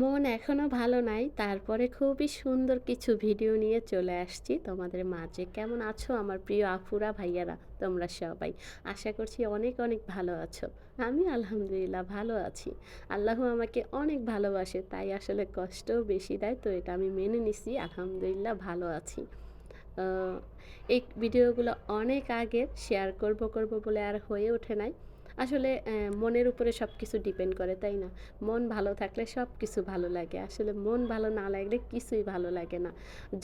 মন এখনও ভালো নাই। তারপরে খুবই সুন্দর কিছু ভিডিও নিয়ে চলে আসছি। তোমাদের মাঝে কেমন আছো আমার প্রিয় আফুরা ভাইয়ারা? তোমরা সবাই? আশা করছি অনেক অনেক ভালো আছো। আমি আলহামদুলিল্লাহ ভালো আছি। আল্লাহ আমাকে অনেক ভালোবাসে, তাই আসলে কষ্টও বেশি দেয় তো? এটা আমি মেনে নিছি, আলহামদুলিল্লাহ ভালো আছি। এই ভিডিওগুলো অনেক আগে শেয়ার করব করব বলে আর হয়ে ওঠে নাই। আসলে মনের উপরে সব কিছু ডিপেন্ড করে, তাই না? মন ভালো থাকলে সব কিছু ভালো লাগে। আসলে মন ভালো না লাগলে কিছুই ভালো লাগে না।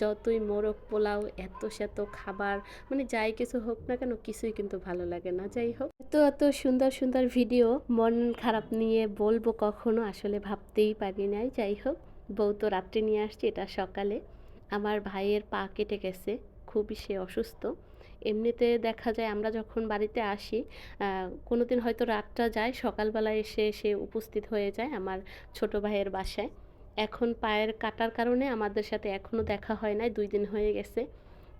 যতই মোরগ পোলাও, এত সেত খাবার মানে যাই কিছু হোক না কেন কিছুই কিন্তু ভালো লাগে না। যাই হোক, এত এত সুন্দর সুন্দর ভিডিও মন খারাপ নিয়ে বলব কখনো, আসলে ভাবতেই পারি নাই। যাই হোক, বউ তো রাত্রে নিয়ে আসছে, এটা সকালে। আমার ভাইয়ের পা কেটে গেছে, খুবই সে অসুস্থ। এমনিতে দেখা যায় আমরা যখন বাড়িতে আসি কোনো দিন হয়তো রাতটা যায়, সকালবেলা এসে সে উপস্থিত হয়ে যায় আমার ছোট ভাইয়ের বাসায়। এখন পায়ের কাটার কারণে আমাদের সাথে এখনও দেখা হয় নাই, দুই দিন হয়ে গেছে।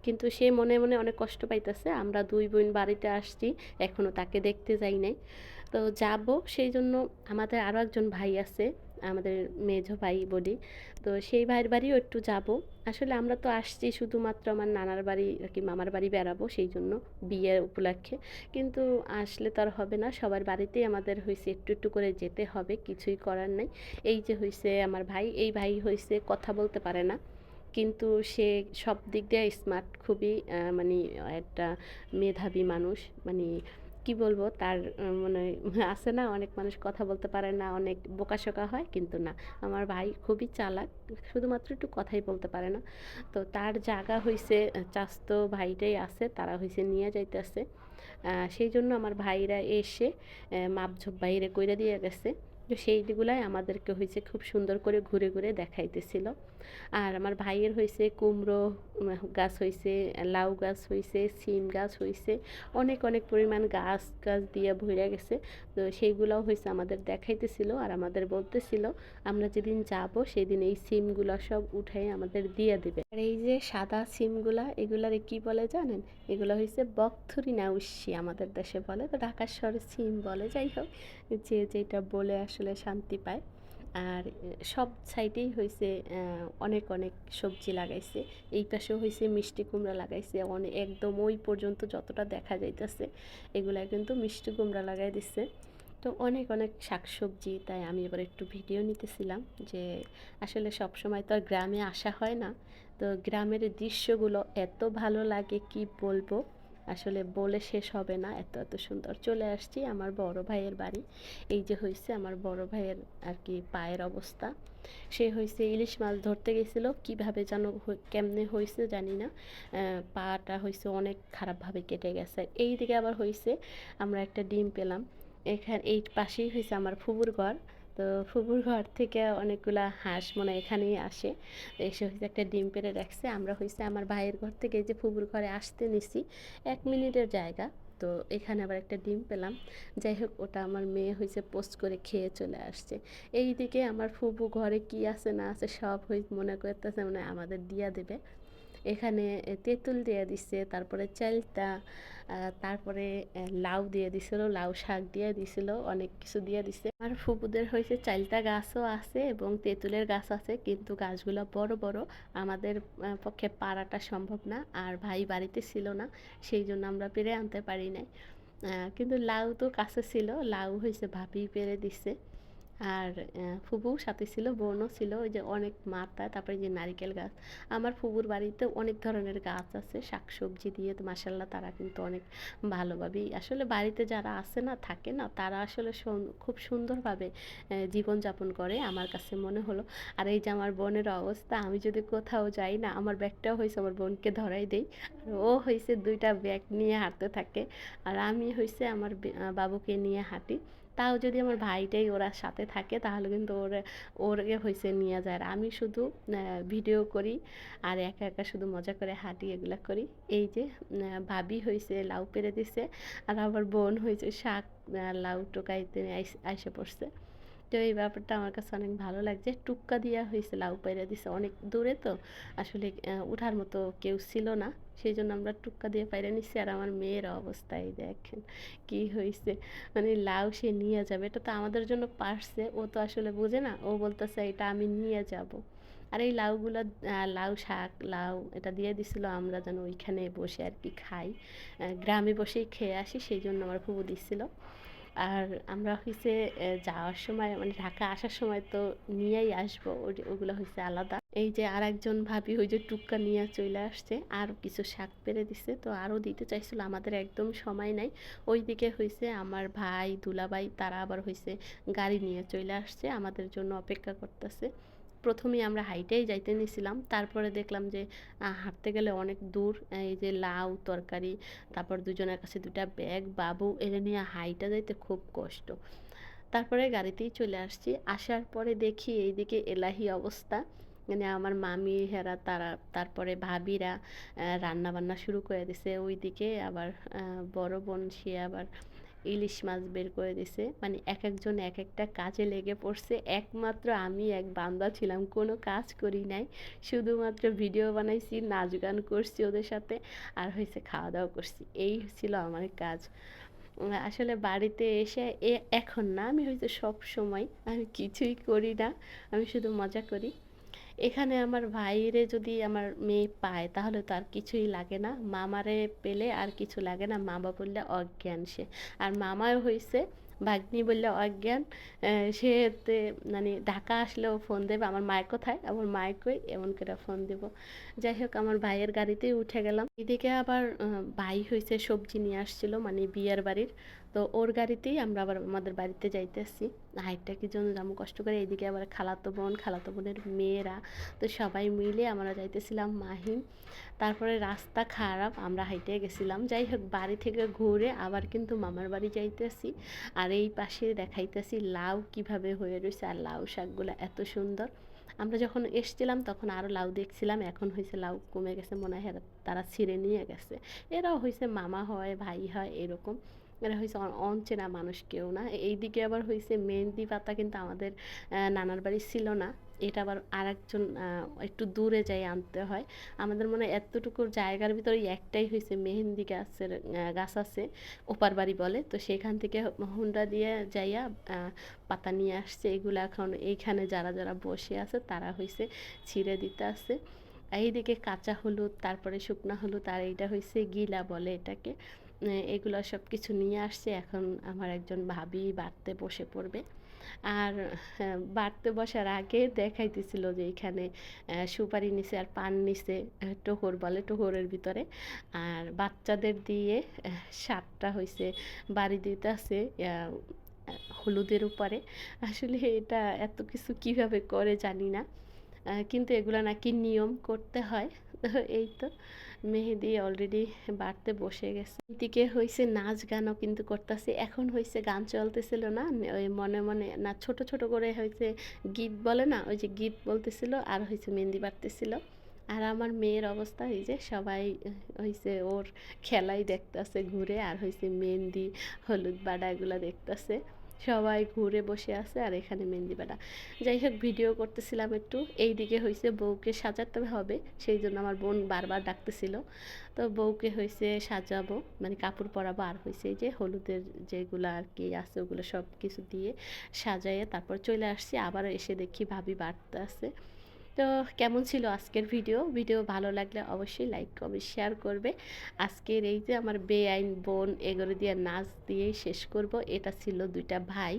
কিন্তু সে মনে মনে অনেক কষ্ট পাইতেছে, আমরা দুই বোন বাড়িতে আসছি এখনও তাকে দেখতে যাই নাই। তো যাব, সেই জন্য আমাদের আরও একজন ভাই আছে আমাদের মেঝো ভাই বলি। তো সেই ভাইয়ের বাড়িও একটু যাব। আসলে আমরা তো আসছি শুধুমাত্র আমার নানার বাড়ি আর কি মামার বাড়ি বেড়াবো সেই জন্য বিয়ের উপলক্ষে। কিন্তু আসলে তো আর হবে না, সবার বাড়িতেই আমাদের হয়েছে একটু একটু করে যেতে হবে, কিছুই করার নাই। এই যে হয়েছে আমার ভাই, এই ভাই হয়েছে কথা বলতে পারে না। কিন্তু সে সব দিক দিয়ে স্মার্ট খুবই মানে একটা মেধাবী মানুষ মানে কি বলব, তার মানে আছে না, অনেক মানুষ কথা বলতে পারে না, অনেক বোকাশোকা হয়, কিন্তু না। আমার ভাই খুবই চালাক, শুধুমাত্র একটু কথাই বলতে পারে না। তো তার জায়গা হইছে চাস্তো ভাইটাই আছে, তারা হইছে নিয়ে যাইতেছে। সেই জন্য আমার ভাইরা এসে মাপঝোপ বাইরে কইরা দিয়ে গেছে। তো সেইগুলাই আমাদেরকে হয়েছে খুব সুন্দর করে ঘুরে ঘুরে দেখাইতেছিল। আর আমার ভাইয়ের হয়েছে কুমড়ো গাছ হয়েছে লাউ গাছ হয়েছে সিম গাছ হয়েছে অনেক অনেক পরিমাণ গাছ গাছ দিয়ে ভরে গেছে। তো সেইগুলাও হয়েছে আমাদের দেখাইতেছিল আর আমাদের বলতেছিল, আমরা যেদিন যাব সেদিন এই সিমগুলো সব উঠাই আমাদের দিয়ে দেবে। আর এই যে সাদা সিমগুলা, এগুলারে কি বলে জানেন? এগুলো হয়েছে বকথুরি নাউসি আমাদের দেশে বলে তো ঢাকার শহরে সিম বলে। যাই হোক, যে যেটা বলে আসলে শান্তি পায়। আর সব সাইডেই হয়েছে অনেক অনেক সবজি লাগাইছে। এই পাশেও হয়েছে মিষ্টি কুমড়া লাগাইছে। অনেক একদম ওই পর্যন্ত যতটা দেখা যাইতেছে, এগুলা কিন্তু মিষ্টি কুমড়া লাগাই দিচ্ছে তো অনেক অনেক শাকসবজি, তাই আমি এবার একটু ভিডিও নিতেছিলাম যে, আসলে সব সময় তো আর গ্রামে আসা হয় না। তো গ্রামের দৃশ্যগুলো এত ভালো লাগে, কি বলব? আসলে বলে শেষ হবে না, এত এত সুন্দর। চলে আসছি আমার বড় ভাইয়ের বাড়ি। এই যে হয়েছে আমার বড় ভাইয়ের আর কি পায়ের অবস্থা। সে হয়েছে ইলিশ মাছ ধরতে গেছিল, কীভাবে যেন কেমনে হয়েছে জানি না। পাটা হয়েছে অনেক খারাপভাবে কেটে গেছে। এই দিকে আবার হয়েছে আমরা একটা ডিম পেলাম। এখানে, এই পাশেই হয়েছে আমার ফুবুর ঘর। তো ফুবুর ঘর থেকে অনেকগুলা হাঁস মনে এখানেই আসে। এসে হয়েছে একটা ডিম পেড়ে রাখছে। আমরা হয়েছে আমার ভাইয়ের ঘর থেকে যে ফুবুর ঘরে আসতে নিছি। এক মিনিটের জায়গা। তো এখানে আবার একটা ডিম পেলাম। যাই হোক, ওটা আমার মেয়ে হয়েছে পোস্ট করে খেয়ে চলে আসছে। এই দিকে আমার ফুবু ঘরে কি আছে না আছে সব হয়ে মনে করতেছে মানে আমাদের দিয়া দেবে। এখানে তেঁতুল দিয়ে দিচ্ছে তারপরে চালতা তারপরে লাউ দিয়ে দিছিল, লাউ শাক দিয়ে দিছিল, অনেক কিছু দিয়ে দিছে। আর ফুপুদের হয়েছে চালতা গাছও আছে এবং তেঁতুলের গাছ আছে, কিন্তু গাছগুলো বড় বড়। আমাদের পক্ষে পাড়াটা সম্ভব না, আর ভাই বাড়িতে ছিল না, সেই জন্য আমরা পেরে আনতে পারি নাই। কিন্তু লাউ তো কাছে ছিল, লাউ হয়েছে ভাবি পেরে দিছে। আর ফুবুও সাথে ছিল, বোনও ছিল, ওই যে অনেক মাতা, তারপরে যে নারিকেল গাছ। আমার ফুবুর বাড়িতে অনেক ধরনের গাছ আছে, শাকসবজি দিয়ে তো মাসাল্লাহ তারা কিন্তু অনেক ভালোভাবেই, আসলে বাড়িতে যারা আছে না, থাকে না, তারা আসলে খুব সুন্দরভাবে জীবনযাপন করে আমার কাছে মনে হলো। আর এই যে আমার বোনের অবস্থা, আমি যদি কোথাও যাই না, আমার ব্যাগটাও হয়েছে আমার বোনকে ধরাই দেই। আর ও হয়েছে দুইটা ব্যাগ নিয়ে হাঁটতে থাকে, আর আমি হয়েছে আমার বাবুকে নিয়ে হাঁটি। তাও যদি আমার ভাইটাই ওরা সাথে থাকে, তাহলে কিন্তু ওর, ওরকে হয়েছে নিয়ে যায়। আর আমি শুধু ভিডিও করি আর একা একা শুধু মজা করে হাঁটি এগুলো করি। এই যে ভাবি হয়েছে লাউ পেরে দিছে, আর আমার বোন হয়েছে শাক লাউ টোকাইতে আইসে পড়ছে। তো এই ব্যাপারটা আমার কাছে অনেক ভালো লাগছে। টুক্কা দেওয়া হয়েছে লাউ পাইরা দিছে অনেক দূরে তো। আসলে উঠার মতো কেউ ছিল না। সেই জন্য আমরা টুক্কা দিয়ে পাইরে নিচ্ছি আর আমার মেয়ের অবস্থায় দেখেন, কি হয়েছে মানে লাউ সে নিয়ে যাবে। এটা তো আমাদের জন্য পারছে। ও তো আসলে বোঝে না। ও বলতেছে, এটা আমি নিয়ে যাব। আর এই লাউগুলো লাউ শাক, লাউ এটা দিয়ে দিছিল। আমরা যেন ওইখানে বসে আর কি খাই। গ্রামে বসেই খেয়ে আসি। সেই জন্য আমার ফুবু দিচ্ছিল আর আমরা হয়েছে যাওয়ার সময় মানে ঢাকা আসার সময় তো নিয়েই আসব ওগুলো হয়েছে আলাদা। এই যে আর একজন ভাবি ওই যে টুক্কা নিয়ে চলে আসছে, আর কিছু শাক পেরে দিছে, তো আরও দিতে চাইছিল, আমাদের একদম সময় নাই। ওই দিকে হয়েছে আমার ভাই, দুলাভাই, তারা আবার হয়েছে গাড়ি নিয়ে চলে আসছে, আমাদের জন্য অপেক্ষা করতেছে। প্রথমেই আমরা হাইটেই যাইতে নিয়েছিলাম তারপরে দেখলাম যে হাঁটতে গেলে অনেক দূর এই যে লাউ, তরকারি, তারপর দুজনের কাছে দুটা ব্যাগ, বাবু এনে নিয়ে হাইটা যাইতে খুব কষ্ট। তারপরে গাড়িতেই চলে আসছি। আসার পরে দেখি এইদিকে এলাহি অবস্থা। মানে আমার মামি, হেরা, তারা, তারপরে ভাবিরা রান্না বান্না শুরু করে দিছে। ওইদিকে আবার বড় বোন, সে আবার ইলিশ মাছ বের করে দিছে। মানে এক একজন এক একটা কাজে লেগে পড়ছে। একমাত্র আমি এক বান্দা ছিলাম, কোনো কাজ করি নাই। শুধুমাত্র ভিডিও বানাইছি, নাচ গান করছি ওদের সাথে, আর হয়েছে খাওয়া দাওয়া করছি। এই ছিল আমার কাজ। আসলে বাড়িতে এসে এখন না, আমি হয়তো সব সময় আমি কিছুই করি না। আমি শুধু মজা করি। এখানে আমার ভাইরে যদি আমার মেয়ে পায়, তাহলে তো আর কিছুই লাগে না। মামারে পেলে আর কিছু লাগে না। মামা বললে অজ্ঞান সে। আর মামাও হয়েছে ভাগ্নি বললে অজ্ঞান। সে মানে ঢাকা আসলেও ফোন দেবে। আমার মায়ের কোথায় আমার মায়ের কই এমন করে ফোন দেব। যাই হোক, আমার ভাইয়ের গাড়িতেই উঠে গেলাম। এদিকে আবার ভাই হয়েছে সবজি নিয়ে আসছিল মানে বিয়ের বাড়ির। তো ওর গাড়িতেই আমরা আবার আমাদের বাড়িতে যাইতেছি। হাইটটা কি জন্য যাব কষ্ট করে এইদিকে আবার খালাতো বোন, খালাতো বোনের মেয়েরা, তো সবাই মিলে আমরা যাইতেছিলাম মাহিম। তারপরে রাস্তা খারাপ, আমরা হাইটে গেছিলাম। যাই হোক, বাড়ি থেকে ঘুরে আবার কিন্তু মামার বাড়ি যাইতেছি। আর এই পাশে দেখাইতেছি লাউ কীভাবে হয়ে রয়েছে আর লাউ শাকগুলো এত সুন্দর। আমরা যখন এসছিলাম তখন আরও লাউ দেখছিলাম, এখন হয়েছে লাউ কমে গেছে মনে হয়, তারা ছিঁড়ে নিয়ে গেছে। এরাও হয়েছে মামা হয়, ভাই হয়, এরকম। এরা হয়েছে অনচেনা মানুষ কেউ না। এইদিকে আবার হয়েছে মেহেন্দি পাতা কিন্তু আমাদের নানার বাড়ি ছিল না। এটা আবার আর একজন একটু দূরে যাই আনতে হয়। আমাদের মনে এতটুকু জায়গার ভিতরে একটাই হয়েছে মেহেন্দি গাছের গাছ আছে, ওপার বাড়ি বলে। তো সেখান থেকে হুন্ডা দিয়ে যাইয়া পাতা নিয়ে আসছে। এগুলো এখন এইখানে যারা যারা বসে আছে তারা হয়েছে ছিঁড়ে দিতে আছে। এইদিকে কাঁচা হলুদ, তারপরে শুকনা হলুদ, আর এইটা হয়েছে গিলা বলে এটাকে। এগুলো সব কিছু নিয়ে আসছে। এখন আমার একজন ভাবি বাড়তে বসে পড়বে। আর হ্যাঁ, বাড়তে বসার আগে দেখাইতেছিল যে এখানে সুপারি নিচে আর পান নিচে টোহর বলে টোহরের ভিতরে। আর বাচ্চাদের দিয়ে সাতটা হয়েছে বাড়ি দিতে আছে হলুদের উপরে। আসলে এটা এত কিছু কীভাবে করে জানি না। কিন্তু এগুলো নাকি নিয়ম করতে হয়। এই তো, মেহেদি অলরেডি বাড়তে বসে গেছে। এদিকে হয়েছে নাচ গানও কিন্তু করতেছে, এখন হয়েছে গান চলতেছিল না ওই মনে মনে না ছোট ছোট করে হয়েছে গীত বলে না, ওই যে গীত বলতেছিল আর হয়েছে মেহেন্দি বাড়তেছিল। আর আমার মেয়ের অবস্থা এই যে সবাই হয়েছে ওর খেলাই দেখতেছে, ঘুরে আর হয়েছে মেহেন্দি, হলুদ বাডা এগুলো দেখতেছে। সবাই ঘুরে বসে আছে আর এখানে মেহেন্দি বাটা। যাই হোক ভিডিও করতেছিলাম একটু। এই দিকে হয়েছে বউকে সাজাতে হবে, সেই জন্য আমার বোন বারবার ডাকতেছিল। তো বউকে হয়েছে সাজাবো মানে কাপড় পরাবো আর হয়েছে যে, হলুদের যেগুলো আর কি আছে, ওগুলো সব কিছু দিয়ে সাজাইয়ে তারপর চলে আসছি। আবার এসে দেখি ভাবি বাড়তে আছে। তো কেমন ছিল আজকের ভিডিও? ভিডিও ভালো লাগলে অবশ্যই লাইক, কমেন্ট, শেয়ার করবে। আজকের এই যে আমার বেআইন বোন এগুলো দিয়ে নাচ দিয়েই শেষ করব, এটা ছিল দুইটা ভাই।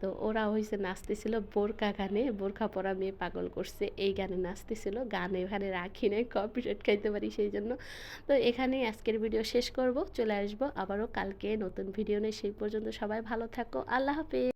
তো ওরা হয়েছে নাচতেছিল বোরকা গানে, বোরখা পরা মেয়ে পাগল করছে, এই গানে নাচতেছিল। গানে এখানে রাখি নাই, কপিরাইট খাইতে পারি সেই জন্য। তো এখানেই আজকের ভিডিও শেষ করব, চলে আসব আবারও কালকে নতুন ভিডিও নেই সেই পর্যন্ত সবাই ভালো থাকো, আল্লাহ হাফেজ।